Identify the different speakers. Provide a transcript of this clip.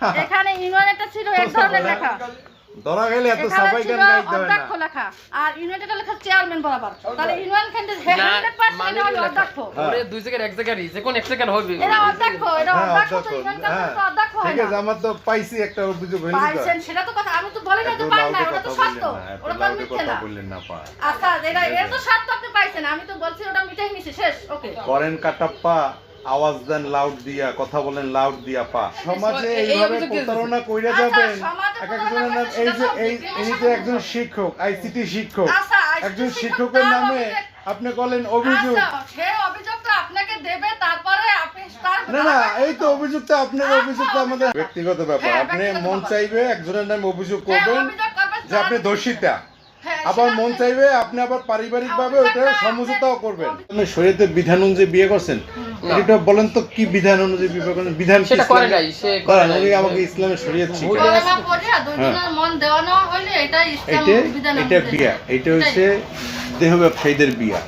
Speaker 1: এখানে ইউনাইটেডটা ছিল এক ধরনের লেখা।
Speaker 2: ধরা গেলে এত সাফাই গান গাইতে হয় না।
Speaker 1: লেখা। আর ইউনাইটেডটা লেখা চেয়ারম্যান বরাবর। তাহলে ইউনিয়ন ক্যান্ডিডেট
Speaker 3: না,
Speaker 1: হান্ড্রেড
Speaker 3: মানে
Speaker 1: এটা
Speaker 3: লেখা।
Speaker 1: অধ্যক্ষ।
Speaker 3: ওরে দুই জায়গার এক জায়গারই যে কোন এক জায়গার হবে।
Speaker 1: এরা অধ্যক্ষ এটা
Speaker 2: হ্যাঁ
Speaker 1: অধ্যক্ষ তো
Speaker 2: হ্যাঁ।
Speaker 1: অধ্যক্ষ হয়
Speaker 2: ঠিক আছে আমার তো পাইছি একটা অভিযোগ হইলি
Speaker 1: পাইছেন সেটা তো কথা আমি তো বলি না তো পাই না ওটা তো সত্য। ওটা তো মিথ্যে না।
Speaker 2: বললেন না পা
Speaker 1: আচ্ছা এটা এর তো সত্য আপনি পাইছেন আমি তো বলছি ওটা মিটাই নিছি শেষ ওকে।
Speaker 2: করেন কাটাপ্পা। আওয়াজ দেন লাউড দিয়া কথা বলেন লাউড দিয়া পা। সমাজে এইভাবে প্রতারণা কইরা
Speaker 1: আচ্ছা,
Speaker 2: যাবেন এক একজনের নাম এই যে এই ইনি তো একজন শিক্ষক আইসিটি শিক্ষক
Speaker 1: আচ্ছা,
Speaker 2: একজন শিক্ষকের নামে আপনি বলেন অভিযোগ।
Speaker 1: আচ্ছা সে অভিযোগটা আপনাকে দেবে তারপরে আপনি
Speaker 2: না না এই তো অভিযোগটা আপনার
Speaker 1: আচ্ছা,
Speaker 2: অভিযোগটা আমাদের ব্যক্তিগত ব্যাপার
Speaker 1: হ্যাঁ,
Speaker 2: আপনি মন চাইবে একজনের নামে অভিযোগ
Speaker 1: হ্যাঁ,
Speaker 2: করবেন যে আপনি দোষিতা।
Speaker 1: হ্যাঁ,
Speaker 2: আবার মন চাইবে আপনি আবার পারিবারিক ভাবে ওটা সমঝোতাও করবেন। আপনি শরীয়তে বিধান অনুযায়ী বিয়ে করছেন? এটা বলেন তো কি বিধান অনুযায়ী করেন বিধান
Speaker 3: সেটা করে নাই, সে করে নাই।
Speaker 2: উনি আমাকে ইসলামের শরীয়ত শিখায়
Speaker 1: কলেমা পড়িয়া দুইজনের মন দেওয়ানো হইলে এটা ইসলাম বিধান
Speaker 2: এটা বিয়া। এটা হচ্ছে দেহ ব্যবসায়ীদের বিয়া।